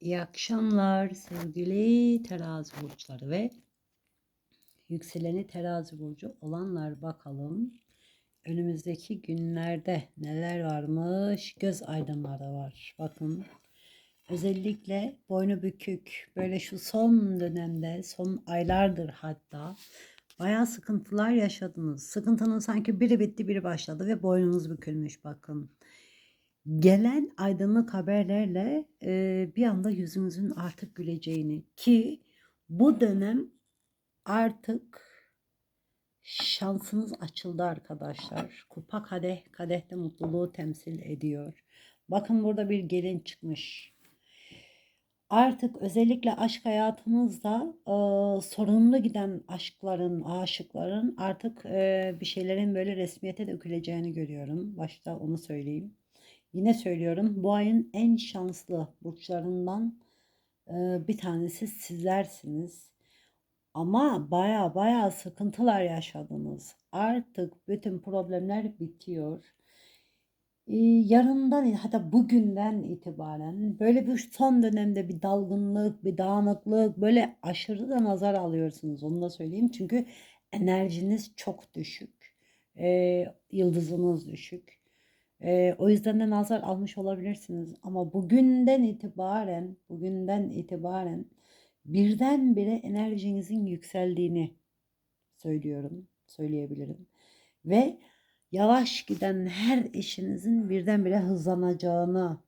İyi akşamlar sevgili terazi burçları ve yükseleni terazi burcu olanlar bakalım. Önümüzdeki günlerde neler varmış? Göz aydınları var. Bakın özellikle boynu bükük böyle şu son dönemde son aylardır hatta bayağı sıkıntılar yaşadınız. Sıkıntının sanki biri bitti biri başladı ve boynunuz bükülmüş bakın. Gelen aydınlık haberlerle e, bir anda yüzünüzün artık güleceğini ki bu dönem artık şansınız açıldı arkadaşlar. Kupa kadeh kadehte mutluluğu temsil ediyor. Bakın burada bir gelin çıkmış. Artık özellikle aşk hayatınızda e, sorunlu giden aşkların, aşıkların artık e, bir şeylerin böyle resmiyete döküleceğini görüyorum. Başta onu söyleyeyim. Yine söylüyorum bu ayın en şanslı burçlarından e, bir tanesi sizlersiniz. Ama baya baya sıkıntılar yaşadınız. Artık bütün problemler bitiyor. E, yarından hatta bugünden itibaren böyle bir son dönemde bir dalgınlık, bir dağınıklık, böyle aşırı da nazar alıyorsunuz. Onu da söyleyeyim. Çünkü enerjiniz çok düşük. E, yıldızınız düşük. Ee, o yüzden de nazar almış olabilirsiniz. Ama bugünden itibaren, bugünden itibaren birdenbire enerjinizin yükseldiğini söylüyorum, söyleyebilirim. Ve yavaş giden her işinizin birdenbire hızlanacağını,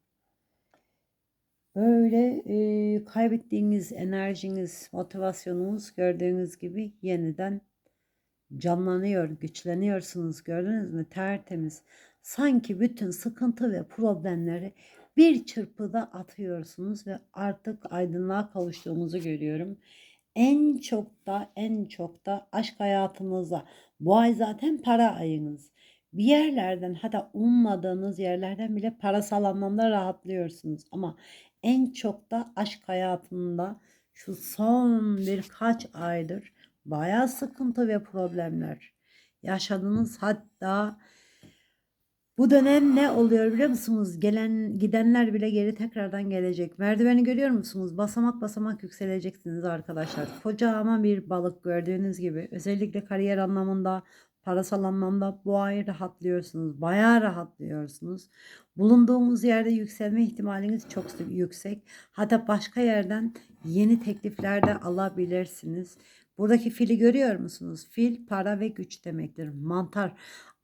böyle e, kaybettiğiniz enerjiniz, motivasyonunuz gördüğünüz gibi yeniden canlanıyor, güçleniyorsunuz. Gördünüz mü? Tertemiz. Sanki bütün sıkıntı ve problemleri bir çırpıda atıyorsunuz ve artık aydınlığa kavuştuğumuzu görüyorum. En çok da en çok da aşk hayatınızda bu ay zaten para ayınız. Bir yerlerden hatta ummadığınız yerlerden bile parasal anlamda rahatlıyorsunuz. Ama en çok da aşk hayatında şu son birkaç aydır bayağı sıkıntı ve problemler yaşadınız. Hatta bu dönem ne oluyor biliyor musunuz? Gelen gidenler bile geri tekrardan gelecek. Merdiveni görüyor musunuz? Basamak basamak yükseleceksiniz arkadaşlar. Kocaman bir balık gördüğünüz gibi. Özellikle kariyer anlamında, parasal anlamda bu ay rahatlıyorsunuz. Bayağı rahatlıyorsunuz. Bulunduğunuz yerde yükselme ihtimaliniz çok yüksek. Hatta başka yerden yeni teklifler de alabilirsiniz. Buradaki fili görüyor musunuz? Fil para ve güç demektir. Mantar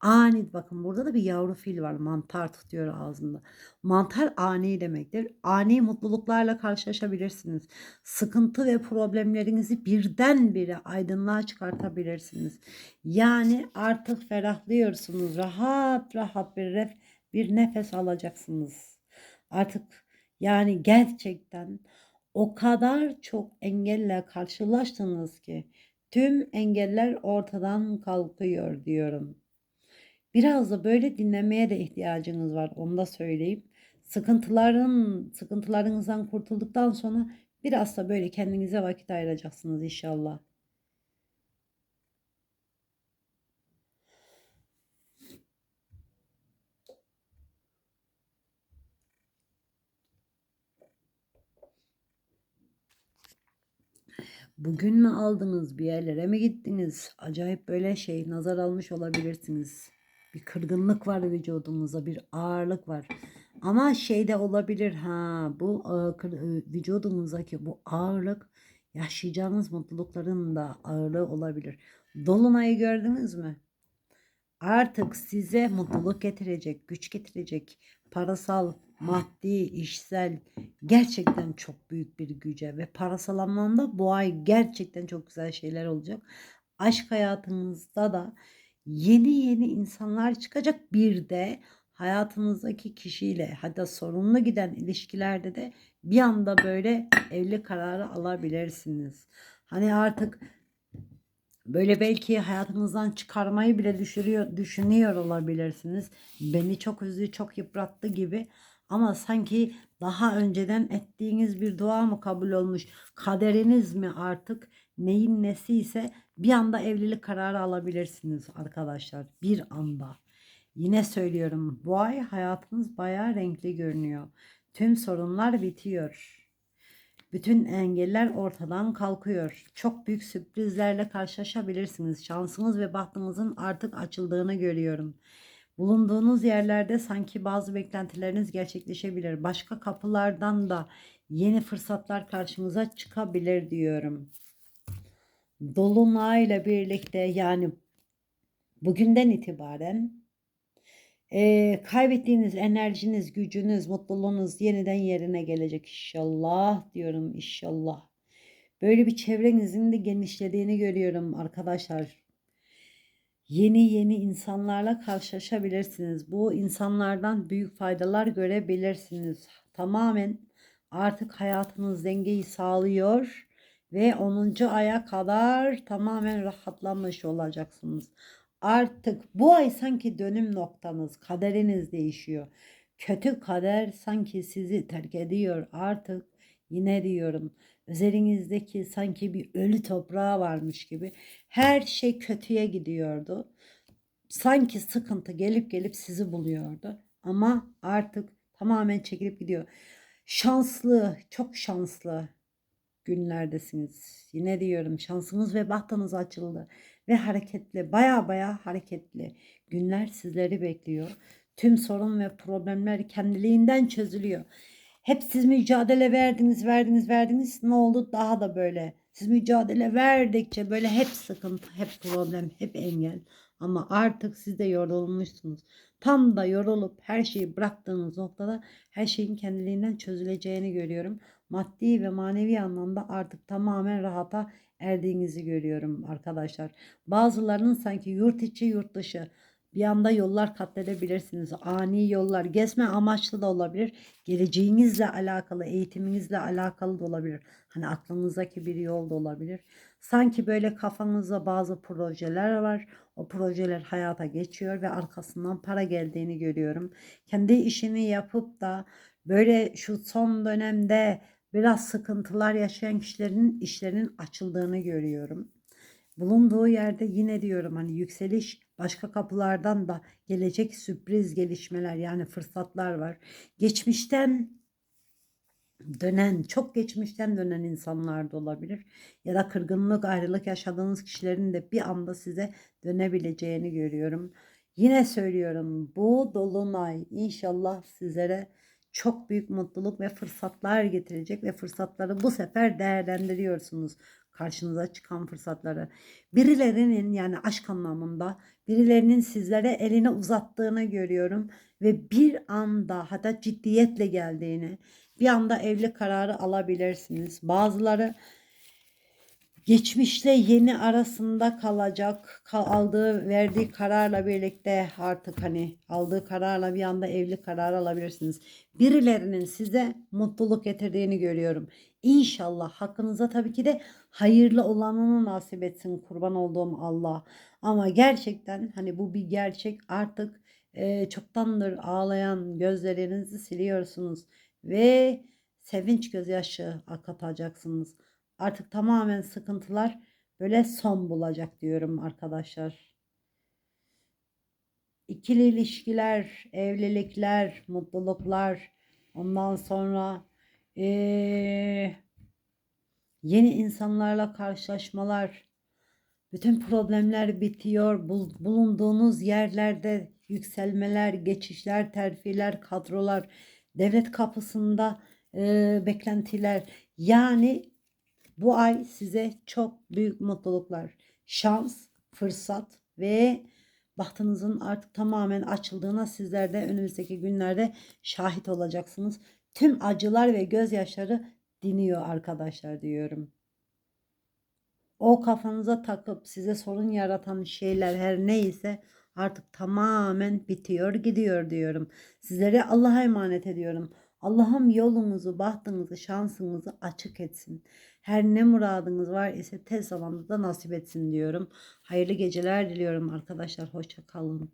ani bakın burada da bir yavru fil var. Mantar tutuyor ağzında. Mantar ani demektir. Ani mutluluklarla karşılaşabilirsiniz. Sıkıntı ve problemlerinizi birdenbire aydınlığa çıkartabilirsiniz. Yani artık ferahlıyorsunuz. Rahat rahat bir ref, bir nefes alacaksınız. Artık yani gerçekten o kadar çok engelle karşılaştınız ki tüm engeller ortadan kalkıyor diyorum. Biraz da böyle dinlemeye de ihtiyacınız var. Onu da söyleyeyim. Sıkıntıların, sıkıntılarınızdan kurtulduktan sonra biraz da böyle kendinize vakit ayıracaksınız inşallah. Bugün mü aldınız bir yerlere mi gittiniz? Acayip böyle şey nazar almış olabilirsiniz. Bir kırgınlık var vücudunuzda, bir ağırlık var. Ama şey de olabilir ha bu e, e, vücudunuzdaki bu ağırlık yaşayacağınız mutlulukların da ağırlığı olabilir. Dolunayı gördünüz mü? Artık size mutluluk getirecek, güç getirecek, parasal, maddi, işsel gerçekten çok büyük bir güce ve parasal anlamda bu ay gerçekten çok güzel şeyler olacak. Aşk hayatınızda da yeni yeni insanlar çıkacak. Bir de hayatınızdaki kişiyle hatta sorunlu giden ilişkilerde de bir anda böyle evli kararı alabilirsiniz. Hani artık böyle belki hayatınızdan çıkarmayı bile düşürüyor, düşünüyor olabilirsiniz. Beni çok üzdü, çok yıprattı gibi. Ama sanki daha önceden ettiğiniz bir dua mı kabul olmuş? Kaderiniz mi artık? Neyin nesi ise bir anda evlilik kararı alabilirsiniz arkadaşlar. Bir anda. Yine söylüyorum bu ay hayatınız bayağı renkli görünüyor. Tüm sorunlar bitiyor. Bütün engeller ortadan kalkıyor. Çok büyük sürprizlerle karşılaşabilirsiniz. Şansınız ve bahtınızın artık açıldığını görüyorum. Bulunduğunuz yerlerde sanki bazı beklentileriniz gerçekleşebilir. Başka kapılardan da yeni fırsatlar karşınıza çıkabilir diyorum. Dolunayla birlikte yani bugünden itibaren eee, kaybettiğiniz enerjiniz, gücünüz, mutluluğunuz yeniden yerine gelecek inşallah diyorum inşallah. Böyle bir çevrenizin de genişlediğini görüyorum arkadaşlar. Yeni yeni insanlarla karşılaşabilirsiniz. Bu insanlardan büyük faydalar görebilirsiniz. Tamamen artık hayatınız dengeyi sağlıyor ve 10. aya kadar tamamen rahatlamış olacaksınız. Artık bu ay sanki dönüm noktanız, kaderiniz değişiyor. Kötü kader sanki sizi terk ediyor. Artık yine diyorum üzerinizdeki sanki bir ölü toprağı varmış gibi her şey kötüye gidiyordu. Sanki sıkıntı gelip gelip sizi buluyordu. Ama artık tamamen çekilip gidiyor. Şanslı, çok şanslı günlerdesiniz. Yine diyorum şansınız ve bahtınız açıldı. Ve hareketli, baya baya hareketli günler sizleri bekliyor. Tüm sorun ve problemler kendiliğinden çözülüyor. Hep siz mücadele verdiniz, verdiniz, verdiniz. Ne oldu? Daha da böyle. Siz mücadele verdikçe böyle hep sıkıntı, hep problem, hep engel. Ama artık siz de yorulmuşsunuz. Tam da yorulup her şeyi bıraktığınız noktada her şeyin kendiliğinden çözüleceğini görüyorum. Maddi ve manevi anlamda artık tamamen rahata erdiğinizi görüyorum arkadaşlar. Bazılarının sanki yurt içi yurt dışı bir anda yollar katledebilirsiniz. Ani yollar gezme amaçlı da olabilir. Geleceğinizle alakalı, eğitiminizle alakalı da olabilir. Hani aklınızdaki bir yol da olabilir. Sanki böyle kafanızda bazı projeler var. O projeler hayata geçiyor ve arkasından para geldiğini görüyorum. Kendi işini yapıp da böyle şu son dönemde biraz sıkıntılar yaşayan kişilerin işlerinin açıldığını görüyorum. Bulunduğu yerde yine diyorum hani yükseliş başka kapılardan da gelecek sürpriz gelişmeler yani fırsatlar var. Geçmişten dönen, çok geçmişten dönen insanlar da olabilir. Ya da kırgınlık, ayrılık yaşadığınız kişilerin de bir anda size dönebileceğini görüyorum. Yine söylüyorum bu dolunay inşallah sizlere çok büyük mutluluk ve fırsatlar getirecek ve fırsatları bu sefer değerlendiriyorsunuz karşınıza çıkan fırsatları. Birilerinin yani aşk anlamında birilerinin sizlere elini uzattığını görüyorum ve bir anda hatta ciddiyetle geldiğini, bir anda evli kararı alabilirsiniz. Bazıları geçmişle yeni arasında kalacak. Kal, aldığı, verdiği kararla birlikte artık hani aldığı kararla bir anda evli karar alabilirsiniz. Birilerinin size mutluluk getirdiğini görüyorum. İnşallah hakkınıza tabii ki de hayırlı olanını nasip etsin kurban olduğum Allah. Ama gerçekten hani bu bir gerçek artık e, çoktandır ağlayan gözlerinizi siliyorsunuz ve sevinç gözyaşı akıtacaksınız. Artık tamamen sıkıntılar böyle son bulacak diyorum arkadaşlar. İkili ilişkiler, evlilikler, mutluluklar, ondan sonra ee, yeni insanlarla karşılaşmalar, bütün problemler bitiyor. Bul- bulunduğunuz yerlerde yükselmeler, geçişler, terfiler, kadrolar, devlet kapısında e, beklentiler. Yani bu ay size çok büyük mutluluklar, şans, fırsat ve bahtınızın artık tamamen açıldığına sizler de önümüzdeki günlerde şahit olacaksınız. Tüm acılar ve gözyaşları diniyor arkadaşlar diyorum. O kafanıza takıp size sorun yaratan şeyler her neyse artık tamamen bitiyor gidiyor diyorum. Sizlere Allah'a emanet ediyorum. Allah'ım yolunuzu, bahtınızı, şansınızı açık etsin. Her ne muradınız var ise tez zamanda da nasip etsin diyorum. Hayırlı geceler diliyorum arkadaşlar. Hoşça kalın.